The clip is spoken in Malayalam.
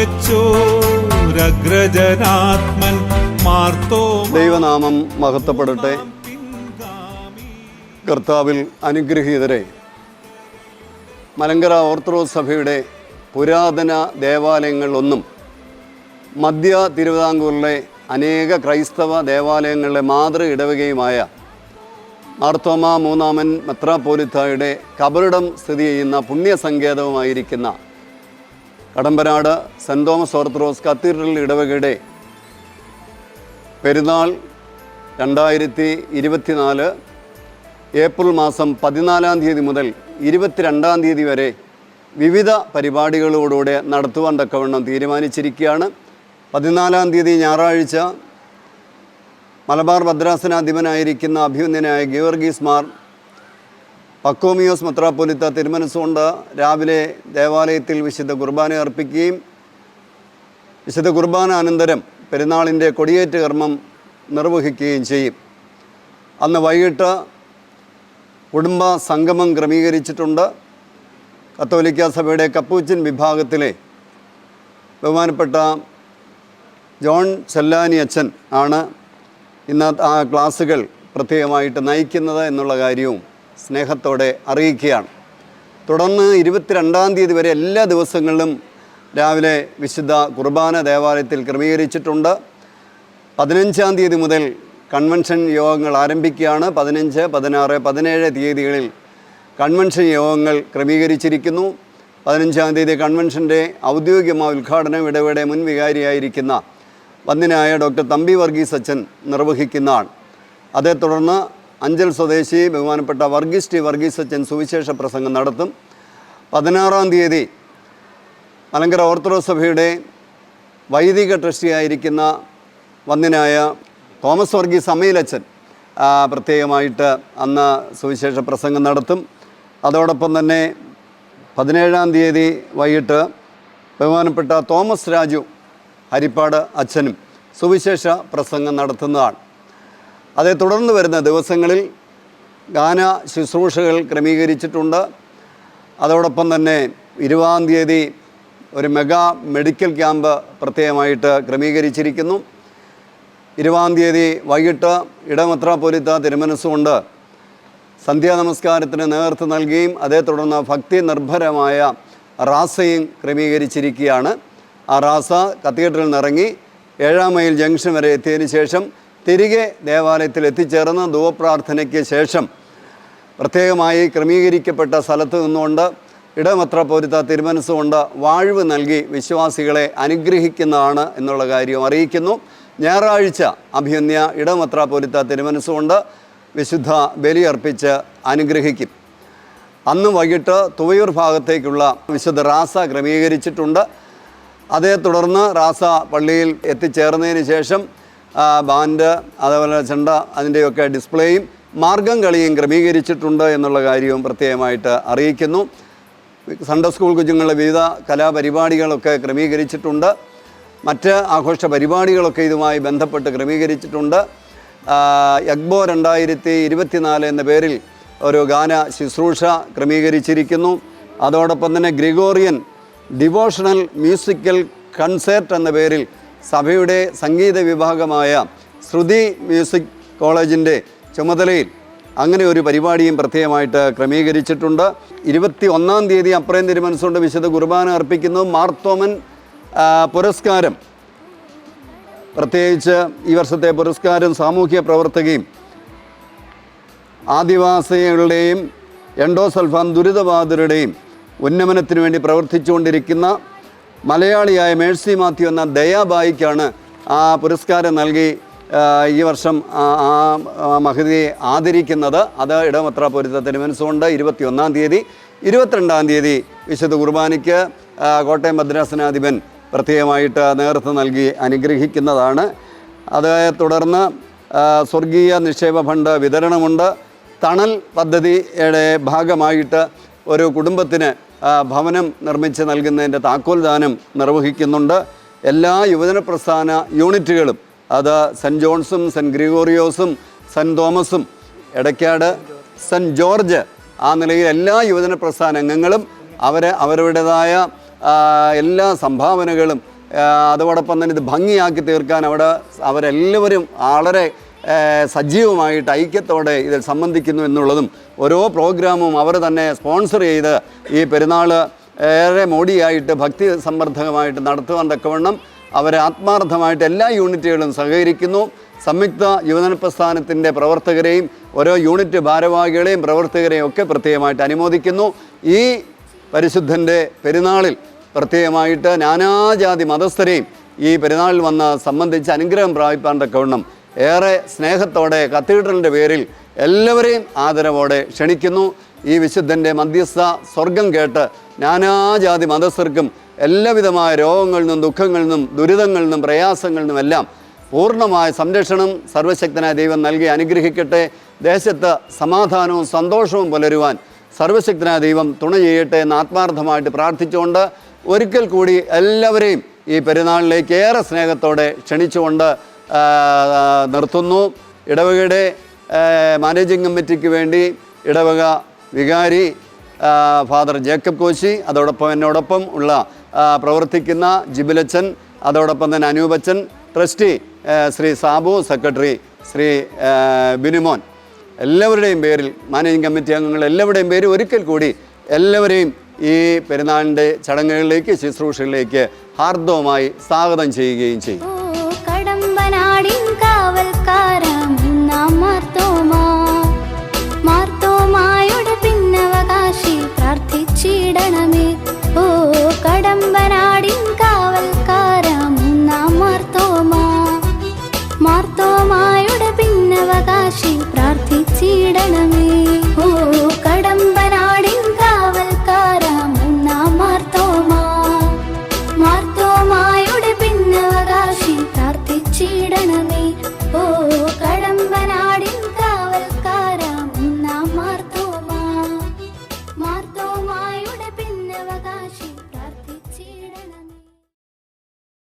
വെച്ചോരഗ്രജനാത്മൻ മാർത്തോ ദൈവനാമം മഹത്വപ്പെടട്ടെ. കർത്താവിൽ അനുഗ്രഹീതരെ മലങ്കര ഓർത്തഡോക്സ് സഭയുടെ പുരാതന ദേവാലയങ്ങളിലൊന്നും മധ്യ തിരുവിതാംകൂറിലെ അനേക ക്രൈസ്തവ ദേവാലയങ്ങളിലെ മാതൃ ഇടവകയുമായ മാർത്തോമ മൂന്നാമൻ മെത്രാപ്പോലിത്തായുടെ കബറിടം സ്ഥിതി ചെയ്യുന്ന പുണ്യസങ്കേതവുമായിരിക്കുന്ന Kadampanad saint Thomas orthodox cathedral ഇടവകയുടെ പെരുന്നാൾ രണ്ടായിരത്തി ഇരുപത്തിനാല് ഏപ്രിൽ മാസം പതിനാലാം തീയതി മുതൽ ഇരുപത്തിരണ്ടാം തീയതി വരെ വിവിധ പരിപാടികളോടുകൂടെ നടത്തുവാൻ തക്കവണ്ണം തീരുമാനിച്ചിരിക്കുകയാണ്. പതിനാലാം തീയതി ഞായറാഴ്ച മലബാർ ഭദ്രാസനാധിപനായിരിക്കുന്ന അഭിനന്ദനായ ഗീവർഗീസ് മാർ പക്കോമിയോസ് മെത്രാപ്പൊലിത്ത തിരുമനസ്സുകൊണ്ട് രാവിലെ ദേവാലയത്തിൽ വിശുദ്ധ കുർബാന അർപ്പിക്കുകയും വിശുദ്ധ കുർബാന അനന്തരം പെരുന്നാളിന്റെ കൊടിയേറ്റ് കർമ്മം നിർവഹിക്കുകയും ചെയ്യും. അന്ന് വൈകിട്ട് കുടുംബ സംഗമം ക്രമീകരിച്ചിട്ടുണ്ട്. കത്തോലിക്ക സഭയുടെ കപ്പൂച്ചിൻ വിഭാഗത്തിലെ ബഹുമാനപ്പെട്ട ജോൺ ചെല്ലാനി അച്ഛൻ ആണ് ഇന്ന് ആ ക്ലാസ്സുകൾ പ്രത്യേകമായിട്ട് നയിക്കുന്നത് എന്നുള്ള കാര്യവും സ്നേഹത്തോടെ അറിയിക്കുകയാണ്. തുടർന്ന് ഇരുപത്തിരണ്ടാം തീയതി വരെ എല്ലാ ദിവസങ്ങളിലും രാവിലെ വിശുദ്ധ കുർബാന ദേവാലയത്തിൽ ക്രമീകരിച്ചിട്ടുണ്ട്. പതിനഞ്ചാം തീയതി മുതൽ കൺവെൻഷൻ യോഗങ്ങൾ ആരംഭിക്കുകയാണ്. പതിനഞ്ച് പതിനാറ് പതിനേഴ് തീയതികളിൽ കൺവെൻഷൻ യോഗങ്ങൾ ക്രമീകരിച്ചിരിക്കുന്നു. പതിനഞ്ചാം തീയതി കൺവെൻഷന്റെ ഔദ്യോഗികമായ ഉദ്ഘാടനം ഇടവേടെ മുൻ വികാരിയായിരിക്കുന്ന വന്ദിനായ ഡോക്ടർ തമ്പി വർഗീസ് അച്ഛൻ നിർവഹിക്കുന്നതാണ്. അതേ തുടർന്ന് അഞ്ചൽ സ്വദേശി ബഹുമാനപ്പെട്ട വർഗീസ് ടി വർഗീസ് അച്ഛൻ സുവിശേഷ പ്രസംഗം നടത്തും. പതിനാറാം തീയതി മലങ്കര ഓർത്തഡോക്സ് സഭയുടെ വൈദിക ട്രസ്റ്റിയായിരിക്കുന്ന വന്ദിനായ തോമസ് വർഗീസ് അമ്മയിലച്ചൻ ആ, പ്രത്യേകമായിട്ട് അന്ന് സുവിശേഷ പ്രസംഗം നടത്തും. അതോടൊപ്പം തന്നെ പതിനേഴാം തീയതി വൈകിട്ട് ബഹുമാനപ്പെട്ട തോമസ് രാജു ഹരിപ്പാട് അച്ഛനും സുവിശേഷ പ്രസംഗം നടത്തുന്നതാണ്. അതേ തുടർന്ന് വരുന്ന ദിവസങ്ങളിൽ ഗാന ശുശ്രൂഷകൾ ക്രമീകരിച്ചിട്ടുണ്ട്. അതോടൊപ്പം തന്നെ ഇരുപതാം തീയതി ഒരു മെഗാ മെഡിക്കൽ ക്യാമ്പ് പ്രത്യേകമായിട്ട് ക്രമീകരിച്ചിരിക്കുന്നു. ഇരുപതാം തീയതി വൈകിട്ട് ഇടമത്ര ഇടമെത്രാപ്പൊലിത്ത തിരുമനസ്സുകൊണ്ട് സന്ധ്യാനമസ്കാരത്തിന് നേതൃത്വം നൽകുകയും അതേ തുടർന്ന് ഭക്തി നിർഭരമായ റാസയും ക്രമീകരിച്ചിരിക്കുകയാണ്. ആ റാസ കത്തീഡ്രലിൽ നിന്നിറങ്ങി ഏഴാം മൈൽ ജംഗ്ഷൻ വരെ എത്തിയതിനു ശേഷം തിരികെ ദേവാലയത്തിൽ എത്തിച്ചേർന്ന് ധൂവപ്രാർത്ഥനയ്ക്ക് ശേഷം പ്രത്യേകമായി ക്രമീകരിക്കപ്പെട്ട സ്ഥലത്ത് നിന്നുകൊണ്ട് ഇടമത്ര പൊരുത്ത തിരുമനസ്സുകൊണ്ട് വാഴ്വ് നൽകി വിശ്വാസികളെ അനുഗ്രഹിക്കുന്നതാണ് എന്നുള്ള കാര്യം അറിയിക്കുന്നു. ഞായറാഴ്ച അഭിയന്യ ഇടമത്രപോരുത്ത തിരുമനസ്സുകൊണ്ട് വിശുദ്ധ ബലിയർപ്പിച്ച് അനുഗ്രഹിക്കും. അന്ന് വൈകിട്ട് തുവയൂർ ഭാഗത്തേക്കുള്ള വിശുദ്ധ റാസ ക്രമീകരിച്ചിട്ടുണ്ട്. അതേ തുടർന്ന് റാസ പള്ളിയിൽ എത്തിച്ചേർന്നതിന് ശേഷം ബാൻഡ് അതേപോലെ ചെണ്ട അതിന്റെയൊക്കെ ഡിസ്പ്ലേയും മാർഗം കളിയും ക്രമീകരിച്ചിട്ടുണ്ട് എന്നുള്ള കാര്യവും പ്രത്യേകമായിട്ട് അറിയിക്കുന്നു. സൺഡേ സ്കൂൾ കുഞ്ഞുങ്ങളുടെ വിവിധ കലാപരിപാടികളൊക്കെ ക്രമീകരിച്ചിട്ടുണ്ട്. മറ്റ് ആഘോഷ പരിപാടികളൊക്കെ ഇതുമായി ബന്ധപ്പെട്ട് ക്രമീകരിച്ചിട്ടുണ്ട്. എഗ്ബോ രണ്ടായിരത്തി ഇരുപത്തിനാല് എന്ന പേരിൽ ഒരു ഗാന ശുശ്രൂഷ ക്രമീകരിച്ചിരിക്കുന്നു. അതോടൊപ്പം തന്നെ ഗ്രിഗോറിയൻ ഡിവോഷണൽ മ്യൂസിക്കൽ കൺസേർട്ട് എന്ന പേരിൽ സഭയുടെ സംഗീത വിഭാഗമായ ശ്രുതി മ്യൂസിക് കോളേജിന്റെ ചുമതലയിൽ അങ്ങനെ ഒരു പരിപാടിയും പ്രത്യേകമായിട്ട് ക്രമീകരിച്ചിട്ടുണ്ട്. ഇരുപത്തി ഒന്നാം തീയതി അപ്രയം തിരുമനസുകൊണ്ട് വിശുദ്ധ കുർബാന അർപ്പിക്കുന്നു. മാർത്തോമൻ പുരസ്കാരം. പ്രത്യേകിച്ച് ഈ വർഷത്തെ പുരസ്കാരം സാമൂഹ്യ പ്രവർത്തകയും ആദിവാസികളുടെയും എൻഡോസൽഫാൻ ദുരിതബാധിതരുടെയും ഉന്നമനത്തിന് വേണ്ടി പ്രവർത്തിച്ചുകൊണ്ടിരിക്കുന്ന മലയാളിയായ മേഴ്സി മാത്യു എന്ന ദയാബായിക്കാണ് ആ പുരസ്കാരം നൽകി ഈ വർഷം ആ മഹതിയെ ആദരിക്കുന്നത്. അത് ഇടമത്ര പൊരുത്തത്തിന് മനസ്സുകൊണ്ട് ഇരുപത്തിയൊന്നാം തീയതി ഇരുപത്തിരണ്ടാം തീയതി വിശുദ്ധ കുർബാനയ്ക്ക് കോട്ടയം ഭദ്രാസനാധിപൻ പ്രത്യേകമായിട്ട് നേതൃത്വം നൽകി അനുഗ്രഹിക്കുന്നതാണ്. അതേ തുടർന്ന് സ്വർഗീയ നിക്ഷേപ ഫണ്ട് വിതരണമുണ്ട്. തണൽ പദ്ധതിയുടെ ഭാഗമായിട്ട് ഒരു കുടുംബത്തിന് ഭവനം നിർമ്മിച്ച് നൽകുന്നതിന്റെ താക്കോൽ ദാനം നിർവഹിക്കുന്നുണ്ട്. എല്ലാ യുവജന പ്രസ്ഥാന യൂണിറ്റുകളും അത് സെന്റ് ജോൺസും സെന്റ് ഗ്രിഗോറിയോസും സെന്റ് തോമസും എടക്കാട് സെന്റ് ജോർജ് ആ നിലയിൽ എല്ലാ യുവജന പ്രസ്ഥാന അംഗങ്ങളും അവർ അവരുടേതായ എല്ലാ സംഭാവനകളും അതോടൊപ്പം തന്നെ ഇത് ഭംഗിയാക്കി തീർക്കാൻ അവിടെ അവരെല്ലാവരും വളരെ സജീവമായിട്ട് ഐക്യത്തോടെ ഇതിൽ സംബന്ധിക്കുന്നു എന്നുള്ളതും ഓരോ പ്രോഗ്രാമും അവർ തന്നെ സ്പോൺസർ ചെയ്ത് ഈ പെരുന്നാൾ ഏറെ മോടിയായിട്ട് ഭക്തി സമ്മർദ്ദകമായിട്ട് നടത്തുവാൻ തക്കവണ്ണം അവർ ആത്മാർത്ഥമായിട്ട് എല്ലാ യൂണിറ്റുകളും സഹകരിക്കുന്നു. സംയുക്ത യുവജന പ്രസ്ഥാനത്തിന്റെ പ്രവർത്തകരെയും ഓരോ യൂണിറ്റ് ഭാരവാഹികളെയും പ്രവർത്തകരെയും ഒക്കെ പ്രത്യേകമായിട്ട് അനുമോദിക്കുന്നു. ഈ പരിശുദ്ധന്റെ പെരുന്നാളിൽ പ്രത്യേകമായിട്ട് നാനാജാതി മതസ്ഥരെയും ഈ പെരുന്നാളിൽ വന്ന് സംബന്ധിച്ച് അനുഗ്രഹം പ്രാപിപ്പാൻ തക്കവണ്ണം ഏറെ സ്നേഹത്തോടെ കത്തീഡ്രലിന്റെ പേരിൽ എല്ലാവരെയും ആദരവോടെ ക്ഷണിക്കുന്നു. ഈ വിശുദ്ധന്റെ മധ്യസ്ഥ സ്വർഗം കേട്ട് നാനാജാതി മതസ്ഥർക്കും എല്ലാവിധമായ രോഗങ്ങളിൽ നിന്നും ദുഃഖങ്ങളിൽ നിന്നും ദുരിതങ്ങളിൽ നിന്നും പ്രയാസങ്ങളിൽ നിന്നും എല്ലാം പൂർണമായ സംരക്ഷണം സർവശക്തനായ ദൈവം നൽകി അനുഗ്രഹിക്കട്ടെ. ദേശത്ത് സമാധാനവും സന്തോഷവും പുലരുവാൻ സർവശക്തനായ ദൈവം തുണ ചെയ്യട്ടെ എന്ന് ആത്മാർത്ഥമായിട്ട് പ്രാർത്ഥിച്ചുകൊണ്ട് ഒരിക്കൽ കൂടി എല്ലാവരെയും ഈ പെരുന്നാളിലേക്ക് ഏറെ സ്നേഹത്തോടെ ക്ഷണിച്ചുകൊണ്ട് നിർത്തുന്നു. ഇടവകയുടെ മാനേജിംഗ് കമ്മിറ്റിക്ക് വേണ്ടി ഇടവക വികാരി ഫാദർ ജേക്കബ് കോശി അതോടൊപ്പം എന്നോടൊപ്പം ഉള്ള പ്രവർത്തിക്കുന്ന ജിബിലച്ചൻ അതോടൊപ്പം തന്നെ അനൂപച്ചൻ ട്രസ്റ്റി ശ്രീ സാബു സെക്രട്ടറി ശ്രീ ബിനിമോൻ. എല്ലാവരുടെയും പേരിൽ മാനേജിംഗ് കമ്മിറ്റി അംഗങ്ങൾ എല്ലാവരുടെയും പേര് ഒരിക്കൽ കൂടി എല്ലാവരെയും ഈ പെരുന്നാളിന്റെ ചടങ്ങുകളിലേക്ക് ശുശ്രൂഷകളിലേക്ക് ഹാർദവമായി സ്വാഗതം ചെയ്യുകയും ചെയ്യും.